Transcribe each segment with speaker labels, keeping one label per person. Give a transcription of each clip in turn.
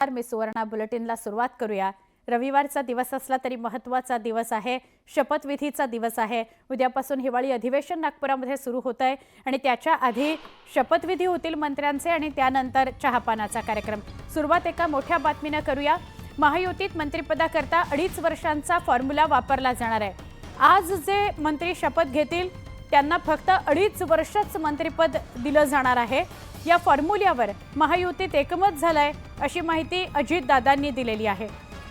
Speaker 1: नमस्कार मी सुवर्णा बुलेटिनला सुरुवात करूया. रविवारचा दिवस असला तरी महत्त्वाचा दिवस आहे. शपथविधीचा दिवस आहे. उद्यापासून हिवाळी अधिवेशन नागपुरामध्ये सुरू होत आहे आणि त्याच्या आधी शपथविधी होतील मंत्र्यांचे आणि त्यानंतर चहापानाचा कार्यक्रम. सुरुवात एका मोठ्या बातमीनं करूया. महायुतीत मंत्रिपदाकरता अडीच वर्षांचा फॉर्म्युला वापरला जाणार आहे. आज जे मंत्री शपथ घेतील त्यांना फक्त अडीच वर्षच मंत्रिपद दिलं जाणार आहे. या फॉर्म्युल्यावर महायुतीत एकमत झालंय अशी माहिती अजितदादांनी दिलेली आहे.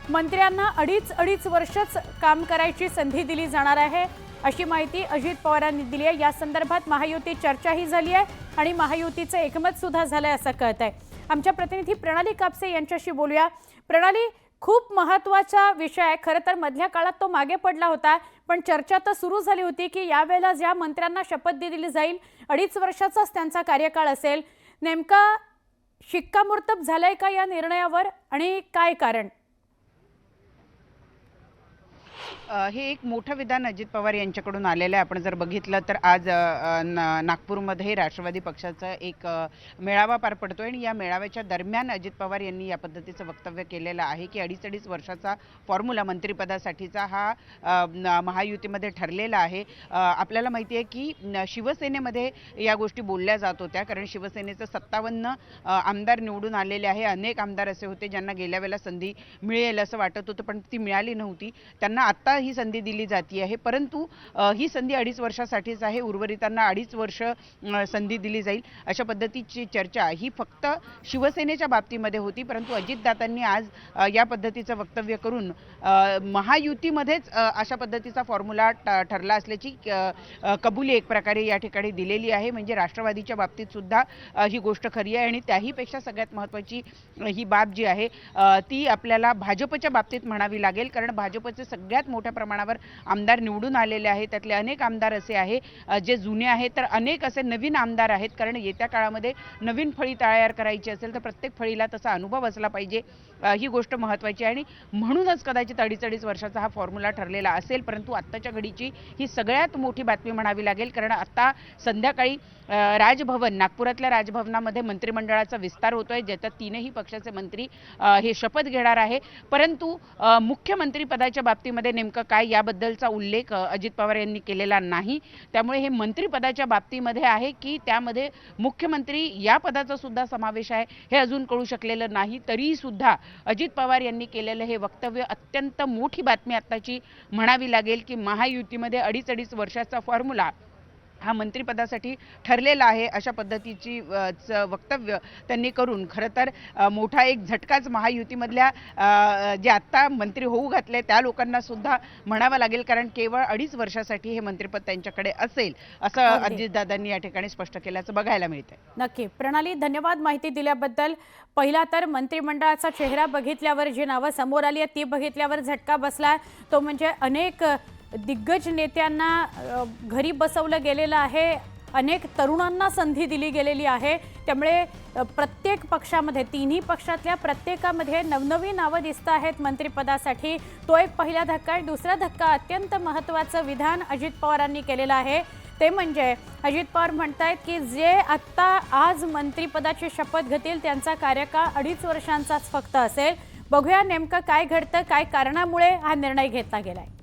Speaker 1: मंत्र्यांना अडीच अडीच वर्षच काम करायची संधी दिली जाणार आहे अशी माहिती अजित पवारांनी दिली आहे. या संदर्भात महायुती चर्चाही झाली आहे आणि महायुतीचं एकमत सुद्धा झालंय असं कळत आहे आमच्या प्रतिनिधी प्रणाली कापसे यांच्याशी बोलूया. प्रणाली खूप महत्त्वाचा विषय आहे. खरं तर मधल्या काळात तो मागे पडला होता पण चर्चा तर सुरू झाली होती की यावेळेला ज्या मंत्र्यांना शपथ दिली जाईल अडीच वर्षाचाच त्यांचा कार्यकाळ असेल नेमका शिक्कामोर्तब झालाय का या निर्णयावर आणि काय कारण?
Speaker 2: हे एक मोठं विधान अजित पवार यांच्याकडून आलेलं आहे. आपण जर बघितलं तर आज ना- नागपूरमध्ये राष्ट्रवादी पक्षाचा एक मेळावा पार पडतोय आणि या मेळाव्याच्या दरम्यान अजित पवार यांनी या पद्धतीचं वक्तव्य केलेलं आहे की अडीच अडीच वर्षाचा फॉर्म्युला मंत्रिपदासाठीचा हा महायुतीमध्ये ठरलेला आहे. आपल्याला माहिती आहे की शिवसेनेमध्ये या गोष्टी बोलल्या जात होत्या कारण शिवसेनेचं सत्तावन्न आमदार निवडून आलेले आहे. अनेक आमदार असे होते ज्यांना गेल्या वेळेला संधी मिळेल असं वाटत होतं पण ती मिळाली नव्हती. त्यांना आत्ता ही संधी दिली जाती आहे. परंतु ही संधी अडीच वर्षासाठीच आहे. उर्वरितांना अडीच वर्ष संधी दिली जाईल. अशा पद्धतीची चर्चा ही फक्त शिवसेनेच्या बाबतीमध्ये होती. परंतु अजितदादांनी आज या पद्धतीचं वक्तव्य करून महायुतीमध्येच अशा पद्धतीचा फॉर्म्युला ठरला असल्याची कबुली एक प्रकारे या ठिकाणी दिलेली आहे. म्हणजे राष्ट्रवादीच्या बाबतीत सुद्धा ही गोष्ट खरी आहे. आणि त्याहीपेक्षा सगळ्यात महत्त्वाची ही बाब जी आहे ती आपल्याला भाजपच्या बाबतीत म्हणावी लागेल. कारण भाजपचे सगळ्यात मोठ्या प्रमाणावर आमदार निवडून आलेले आहेत. त्यातले अनेक आमदार असे आहे जे जुने आहेत. तर अनेक असे नवीन आमदार आहेत. कारण येत्या काळामध्ये नवीन फळी तयार करायची असेल तर प्रत्येक फळीला तसा अनुभव असला पाहिजे ही गोष्ट महत्त्वाची आहे. आणि म्हणूनच कदाचित अडीच अडीच वर्षाचा हा फॉर्म्युला ठरलेला असेल परंतु आत्ताच्या घडीची ही सगळ्यात मोठी बातमी म्हणावी लागेल. कारण आता संध्याकाळी राजभवन नागपुरातल्या राजभवनामध्ये मंत्रिमंडळाचा विस्तार होतोय ज्याच्यात तीनही पक्षाचे मंत्री हे शपथ घेणार आहे. परंतु मुख्यमंत्री पदाच्या बाबतीमध्ये नेमकं काय याबद्दलचा उल्लेख अजित पवार यांनी केलेला नाही. त्यामुळे हे मंत्रिपदाच्या बाबतीमध्ये आहे की त्यामध्ये मुख्यमंत्री या पदाचा सुद्धा समावेश आहे हे अजून कळू शकलेलं नाही. तरी सुद्धा अजित पवार यांनी केलेलं हे वक्तव्य अत्यंत मोठी बातमी आत्ताची म्हणावी लागेल की महायुतीमध्ये अडीच अडीच वर्षाचा फॉर्म्युला हा मंत्रिपदासाठी ठरलेला आहे अशा पद्धतीची वक्तव्य त्यांनी करून. खरं तर मोठा एक झटकाच महायुतीमधल्या जे आत्ता मंत्री होऊ घातले त्या लोकांना सुद्धा म्हणावं लागेल कारण केवळ अडीच वर्षासाठी हे मंत्रिपद त्यांच्याकडे असेल असं. अजितदादांनी या ठिकाणी स्पष्ट केल्याचं बघायला मिळतंय.
Speaker 1: नक्की. प्रणाली धन्यवाद माहिती दिल्याबद्दल. पहिला तर मंत्रिमंडळाचा चेहरा बघितल्यावर जी नावं समोर आली आहेत ती बघितल्यावर झटका बसला. तो म्हणजे अनेक दिग्गज नेत्यांना घरी बसवलं गेलेलं आहे. अनेक तरुणांना संधी दिली गेलेली आहे. त्यामुळे प्रत्येक पक्षामध्ये तिन्ही पक्षातल्या प्रत्येकामध्ये नवनवीन नावं दिसत आहेत मंत्रिपदासाठी. तो एक पहिला धक्का आहे. दुसरा धक्का अत्यंत महत्त्वाचं विधान अजित पवारांनी केलेलं आहे. ते म्हणजे अजित पवार म्हणत आहेत की जे आत्ता आज मंत्रिपदाची शपथ घेतील त्यांचा कार्यकाळ अडीच वर्षांचाच फक्त असेल. बघूया नेमकं काय घडतं काय कारणामुळे हा निर्णय घेतला गेला आहे